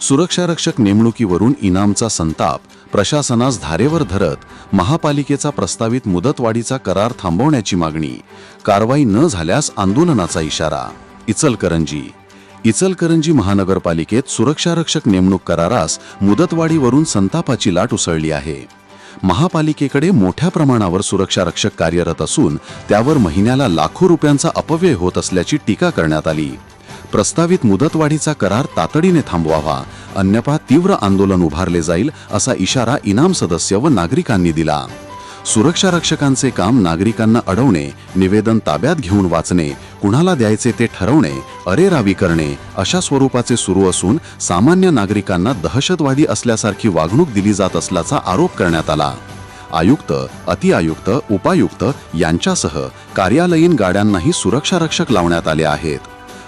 सुरक्षारक्षक नेमणुकीवरून इनामचा संताप प्रशासनास धारेवर धरत महापालिकेचा प्रस्तावित मुदतवाढीचा करार थांबवण्याची मागणी कारवाई न झाल्यास आंदोलनाचा इशारा. इचलकरंजी. इचलकरंजी महानगरपालिकेत सुरक्षारक्षक नेमणूक करारास मुदतवाढीवरून संतापाची लाट उसळली आहे. महापालिकेकडे मोठ्या प्रमाणावर सुरक्षारक्षक कार्यरत असून त्यावर महिन्याला लाखो रुपयांचा अपव्यय होत असल्याची टीका करण्यात आली. प्रस्तावित मुदतवाढीचा करार तातडीने थांबवावा. अन्यथा तीव्र आंदोलन उभारले जाईल असा इशारा इनाम सदस्य व नागरिकांनी दिला. सुरक्षारक्षकांचे काम नागरिकांना अडवणे निवेदन ताब्यात घेऊन वाचणे कुणाला द्यायचे ते ठरवणे अरेरावी करणे अशा स्वरूपाचे सुरू असून सामान्य नागरिकांना दहशतवादी असल्यासारखी वागणूक दिली जात असल्याचा आरोप करण्यात आला. आयुक्त अतिआयुक्त उपायुक्त यांच्यासह कार्यालयीन गाड्यांनाही सुरक्षारक्षक लावण्यात आले आहेत.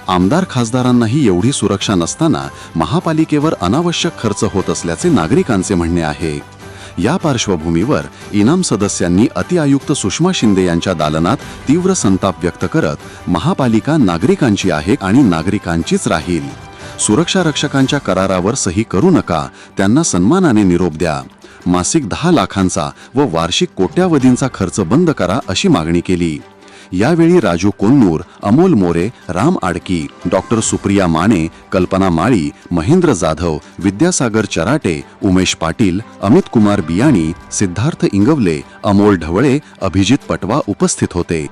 आमदार खासदारांनाही एवढी सुरक्षा नसताना महापालिकेवर अनावश्यक खर्च होत असल्याचे नागरिकांचे म्हणणे आहे. या पार्श्वभूमीवर इनाम सदस्यांनी अतिआयुक्त सुषमा शिंदे यांच्या दालनात तीव्र संताप व्यक्त करत महापालिका नागरिकांची आहे आणि नागरिकांचीच राहील. सुरक्षा रक्षकांच्या करारावर सही करू नका त्यांना सन्मानाने निरोप द्या. मासिक दहा लाखांचा व वार्षिक कोट्यावधींचा खर्च बंद करा अशी मागणी केली. यावेळी राजू कोन्नूर अमोल मोरे, राम आडकी, डॉक्टर सुप्रिया माने, कल्पना माळी, महेंद्र जाधव, विद्यासागर चराटे, उमेश पाटील, अमित कुमार बियाणी, सिद्धार्थ इंगवले, अमोल ढवळे, अभिजित पटवा उपस्थित होते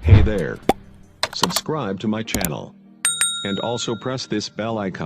Hey there. Subscribe to my channel. And also press this bell icon.